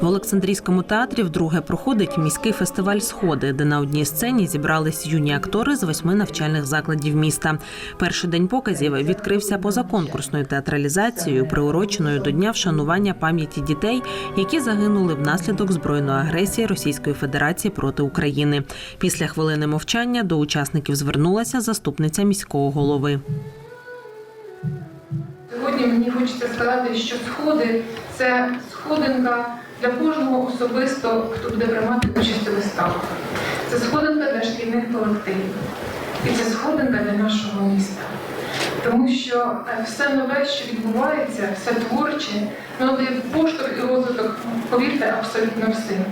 В Олександрійському театрі вдруге проходить міський фестиваль Сходи, де на одній сцені зібрались юні актори з восьми навчальних закладів міста. Перший день показів відкрився позаконкурсною театралізацією, приуроченою до дня вшанування пам'яті дітей, які загинули внаслідок збройної агресії Російської Федерації проти України. Після хвилини мовчання до учасників звернулася заступниця міського голови. Сьогодні мені хочеться сказати, що сходи це сходинка для кожного особисто, хто буде приймати участь у виставах. Це сходинка для шкільних колективів. І це сходинка для нашого міста. Тому що е, все нове, що відбувається, все творче, воно дає поштовх і розвиток, повірте, абсолютно всім.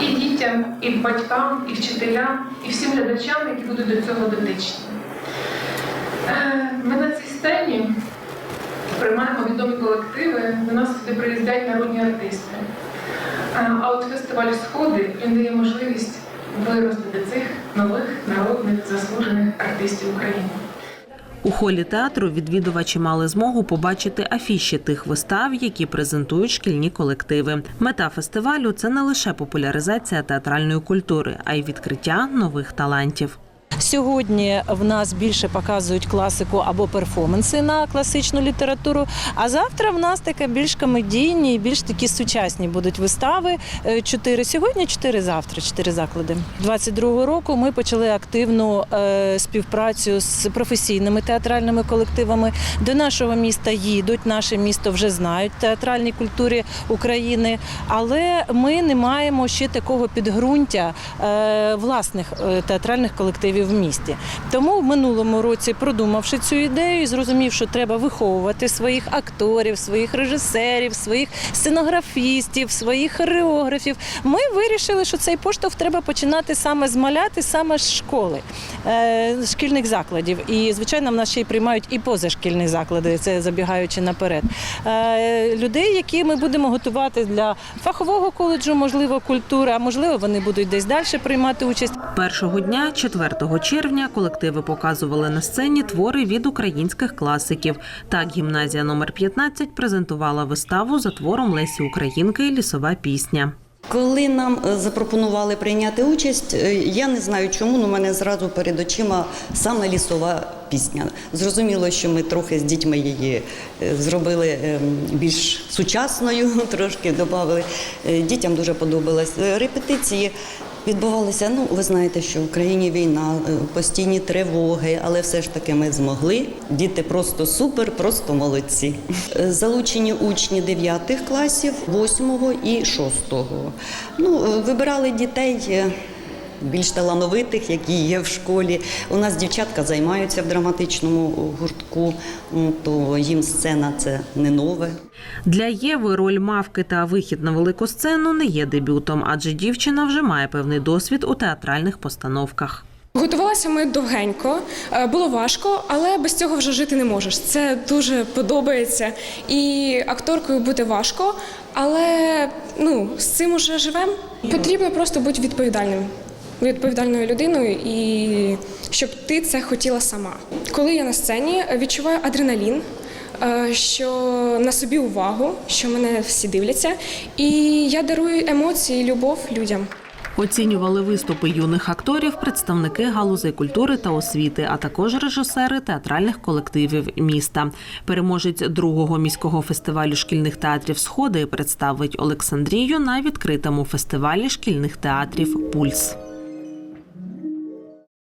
І дітям, і батькам, і вчителям, і всім глядачам, які будуть до цього дотичні. Е, Ми на цій сцені приймаємо відомі колективи, до нас сюди приїздять народні артисти. Е, А от фестиваль Сходи він дає можливість виростити цих нових народних заслужених артистів України. У холі театру відвідувачі мали змогу побачити афіші тих вистав, які презентують шкільні колективи. Мета фестивалю це не лише популяризація театральної культури, а й відкриття нових талантів. Сьогодні в нас більше показують класику або перформанси на класичну літературу. А завтра в нас таке більш комедійні більш такі сучасні будуть вистави. Е, Чотири сьогодні, чотири завтра, чотири заклади. 22-го року ми почали активну е, співпрацю з професійними театральними колективами. До нашого міста їдуть. Наше місто вже знають театральній культурі України, але ми не маємо ще такого підґрунтя е, власних театральних колективів в місті. Тому в минулому році, продумавши цю ідею, і зрозумів, що треба виховувати своїх акторів, своїх режисерів, своїх сценографістів, своїх хореографів. Ми вирішили, що цей поштовх треба починати саме з маляти, саме з школи, е, шкільних закладів. І звичайно, в нас ще й приймають і позашкільні заклади, це забігаючи наперед. Е, людей, які ми будемо готувати для фахового коледжу, можливо, культури, а можливо, вони будуть десь далі приймати участь. Першого дня, 4 червня, колективи показували на сцені твори від українських класиків. Так, гімназія номер 15 презентувала виставу за твором Лесі Українки Лісова пісня. Коли нам е, запропонували прийняти участь, е, я не знаю чому, але мене зразу перед очима саме лісова пісня. Зрозуміло, що ми трохи з дітьми її е, зробили ем, більш сучасною, трошки додали. Дітям дуже подобалось. Репетиції відбувалися. Ну, ви знаєте, що в Україні війна, е, постійні тривоги, але все ж таки ми змогли. Діти просто супер, просто молодці. Е, Залучені учні 9 класів, 8 і 6. Ну, е, вибирали дітей. Більш талановитих, які є в школі. У нас дівчатка займаються в драматичному гуртку, то їм сцена це не нове. Для Єви роль мавки та вихід на велику сцену не є дебютом, адже дівчина вже має певний досвід у театральних постановках. Готувалися ми довгенько, Е, було важко, але без цього вже жити не можеш. Це дуже подобається. І акторкою бути важко, але ну, з цим уже живемо. Потрібно просто бути відповідальним, відповідальною людиною, і щоб ти це хотіла сама. Коли я на сцені, відчуваю адреналін. е, Що на собі увагу, що мене всі дивляться, і я дарую емоції, любов людям. Оцінювали виступи юних акторів, представники галузей культури та освіти, а також режисери театральних колективів міста. Переможець другого міського фестивалю шкільних театрів Сходи представить Олександрію на відкритому фестивалі шкільних театрів Пульс.